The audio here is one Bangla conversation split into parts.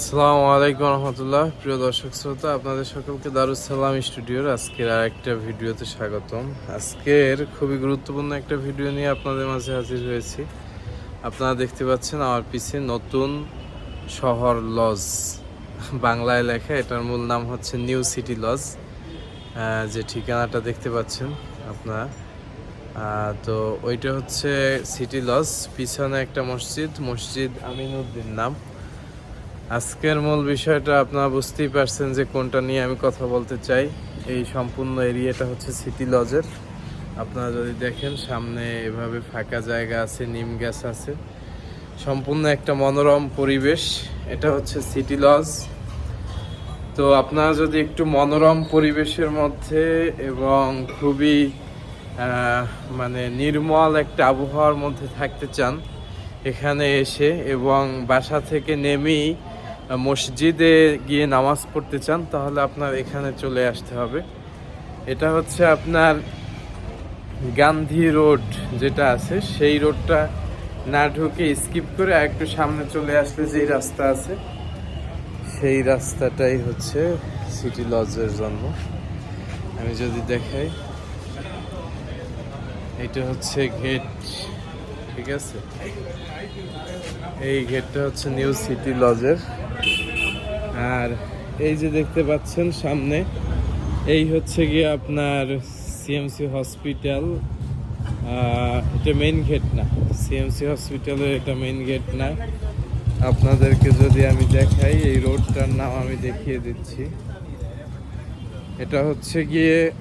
আসসালামু আলাইকুম রহমতুল্লাহ। প্রিয় দর্শক শ্রোতা, আপনাদের সকলকে দারুসালাম স্টুডিওর আজকের আর একটা ভিডিওতে স্বাগতম। আজকের খুবই গুরুত্বপূর্ণ একটা ভিডিও নিয়ে আপনাদের মাঝে হাজির হয়েছি। আপনারা দেখতে পাচ্ছেন আমার পিছে নতুন শহর লজ। বাংলায় লেখা, এটার মূল নাম হচ্ছে নিউ সিটি লজ। যে ঠিকানাটা দেখতে পাচ্ছেন আপনারা। তো ওইটা হচ্ছে সিটি লজ, পিছনে একটা মসজিদ মসজিদ আমিনুদ্দিন নাম। আজকের মূল বিষয়টা আপনারা বুঝতেই পারছেন যে কোনটা নিয়ে আমি কথা বলতে চাই। এই সম্পূর্ণ এরিয়াটা হচ্ছে সিটি লজের আপনারা যদি দেখেন, সামনে এভাবে ফাঁকা জায়গা আছে, নিম গাছ আছে। সম্পূর্ণ একটা মনোরম পরিবেশ। এটা হচ্ছে সিটি লজ তো আপনারা যদি একটু মনোরম পরিবেশের মধ্যে এবং খুবই মানে নির্মল একটা আবহাওয়ার মধ্যে থাকতে চান, এখানে এসে এবং বাসা থেকে নেমেই মসজিদে গিয়ে নামাজ পড়তে চান, তাহলে আপনার এখানে চলে আসতে হবে। এটা হচ্ছে আপনার গান্ধী রোড যেটা আছে, সেই রোডটা না ঢুকে স্কিপ করে একটু সামনে চলে আসলে যেই রাস্তা আছে, সেই রাস্তাটাই হচ্ছে সিটি লজের জন্য আমি যদি দেখাই, এটা হচ্ছে গেট ঠিক আছে? এই গেটটা হচ্ছে নিউ সিটি লজের। আর এই যে দেখতে পাচ্ছেন সামনে, এই হচ্ছে গিয়ে আপনার সিএমসি হসপিটাল এটা মেইন গেট না। সিএমসি হসপিটালের এটা মেইন গেট না। আপনাদেরকে যদি আমি দেখাই, এই রোডটার নাম আমি দেখিয়ে দিচ্ছি। এটা হচ্ছে গিয়ে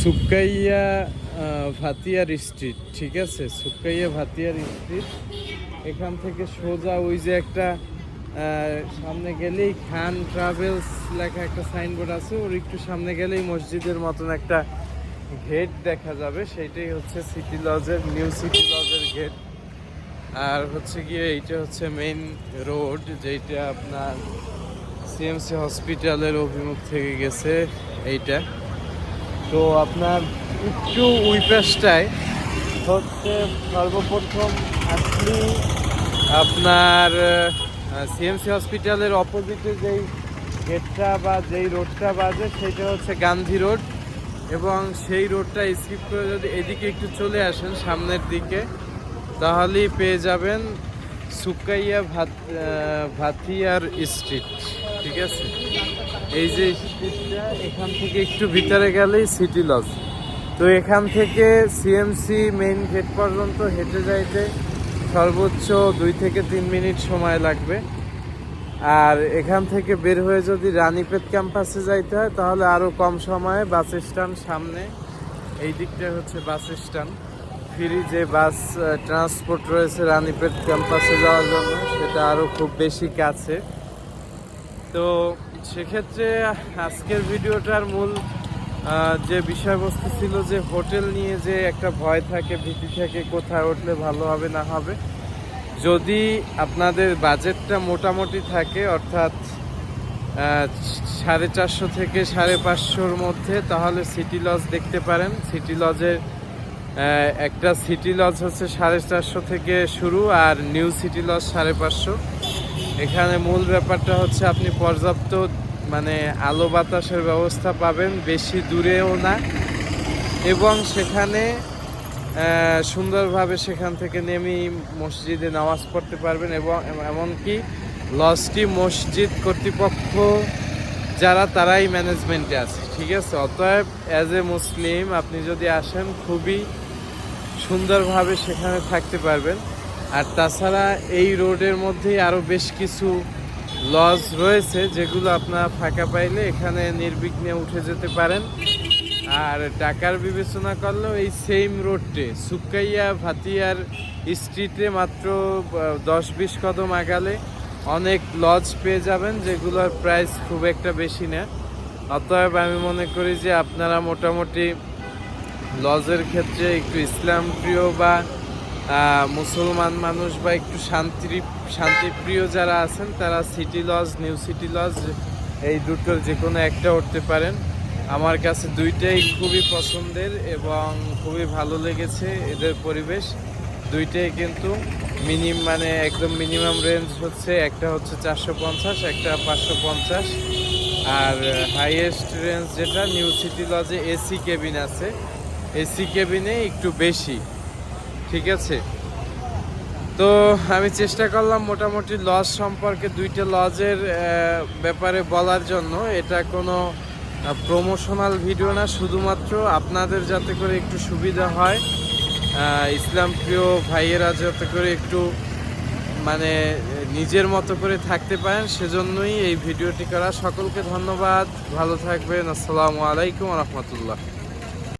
সুকাইয়া ভাতিয়ার স্ট্রিট ঠিক আছে? সুকাইয়া ভাতিয়ার স্ট্রিট এখান থেকে সোজা ওই যে একটা সামনে গেলেই খান ট্রাভেলস লেখা একটা সাইনবোর্ড আছে। ওর একটু সামনে গেলেই মসজিদের মতন একটা গেট দেখা যাবে। সেইটাই হচ্ছে সিটি লজের নিউ সিটি লজের গেট আর হচ্ছে গিয়ে এইটা হচ্ছে মেইন রোড যেটা আপনার সিএমসি হসপিটালের অভিমুখ থেকে গেছে এইটা। তো আপনার একটু ওই পাশটায়। হচ্ছে সর্বপ্রথম আপনি আপনার সিএমসি হসপিটালের অপোজিটে যেই গেটটা বা যেই রোডটা বাজে সেটা হচ্ছে গান্ধী রোড এবং সেই রোডটা স্কিপ করে যদি এদিকে একটু চলে আসেন সামনের দিকে তাহলেই পেয়ে যাবেন সুকাইয়া ভাত আহ, ভাতিয়ার স্ট্রিট ঠিক আছে? এই যে স্ট্রিটটা এখান থেকে একটু ভিতরে গেলেই সিটি লজ তো এখান থেকে সিএমসি মেইন গেট পর্যন্ত হেঁটে যাইতে সর্বোচ্চ দুই থেকে তিন মিনিট সময় লাগবে। আর এখান থেকে বের হয়ে যদি রানীপেট ক্যাম্পাসে যাইতে হয়, তাহলে আরও কম সময়ে বাস স্ট্যান্ড সামনে, এই দিকটা হচ্ছে বাস স্ট্যান্ড। ফ্রি যে বাস ট্রান্সপোর্ট রয়েছে রানীপেট ক্যাম্পাসে যাওয়ার জন্য, সেটা আরও খুব বেশি কাছে। তো সেক্ষেত্রে আজকের ভিডিওটার মূল যে বিষয়বস্তু ছিল যে হোটেল নিয়ে যে একটা ভয় থাকে, ভীতি থাকে, কোথায় উঠলে ভালো হবে, না হবে, যদি আপনাদের বাজেটটা মোটামুটি থাকে, অর্থাৎ সাড়ে চারশো থেকে সাড়ে পাঁচশোর মধ্যে, তাহলে সিটি লজ দেখতে পারেন। সিটি লজের একটা সিটি লজ হচ্ছে সাড়ে চারশো থেকে শুরু, আর নিউ সিটি লজ সাড়ে পাঁচশো। এখানে মূল ব্যাপারটা হচ্ছে আপনি পর্যাপ্ত মানে আলো বাতাসের ব্যবস্থা পাবেন, বেশি দূরেও না। এবং সেখানে সুন্দরভাবে সেখান থেকে নেমেই মসজিদে নামাজ পড়তে পারবেন এবং এমনকি লজটি মসজিদ কর্তৃপক্ষ যারা, তারাই ম্যানেজমেন্টে আছে, ঠিক আছে? অতএব অ্যাজ এ মুসলিম আপনি যদি আসেন, খুবই সুন্দরভাবে সেখানে থাকতে পারবেন। আর তাছাড়া এই রোডের মধ্যেই আরও বেশ কিছু লজ রয়েছে যেগুলো আপনারা ফাঁকা পাইলে এখানে নির্বিঘ্নে উঠে যেতে পারেন। আর টাকার বিবেচনা করলেও এই সেম রোডটে সুকাইয়া ভাতিয়ার স্ট্রিটে মাত্র দশ বিশ কদম আগালে অনেক লজ পেয়ে যাবেন, যেগুলোর প্রাইস খুব একটা বেশি না। অতএব আমি মনে করি যে আপনারা মোটামুটি লজের ক্ষেত্রে একটু ইসলাম প্রিয় বা মুসলমান মানুষ বা একটু শান্তি শান্তিপ্রিয় যারা আছেন, তারা city lodge new city lodge এই দুটোর যে কোনো একটা উঠতে পারেন। আমার কাছে দুইটাই খুবই পছন্দের এবং খুবই ভালো লেগেছে এদের পরিবেশ। দুইটাই কিন্তু মিনিমাম মানে একদম মিনিমাম রেঞ্জ হচ্ছে। একটা হচ্ছে চারশো পঞ্চাশ, একটা পাঁচশো পঞ্চাশ। আর হাইয়েস্ট রেঞ্জ যেটা নিউ সিটি লজে এসি কেবিন আছে। এসি কেবিনে একটু বেশি। ঠিক আছে? তো আমি চেষ্টা করলাম মোটামুটি লজ সম্পর্কে দুইটা লজের ব্যাপারে বলার জন্য। এটা কোনো প্রমোশনাল ভিডিও না, শুধুমাত্র আপনাদের যাতে করে একটু সুবিধা হয় ইসলাম প্রিয় ভাইয়েরা যাতে করে একটু মানে নিজের মতো করে থাকতে পারেন, সেজন্যই এই ভিডিওটি করা। সকলকে ধন্যবাদ, ভালো থাকবেন, আসসালামু আলাইকুম রহমতুল্লাহ।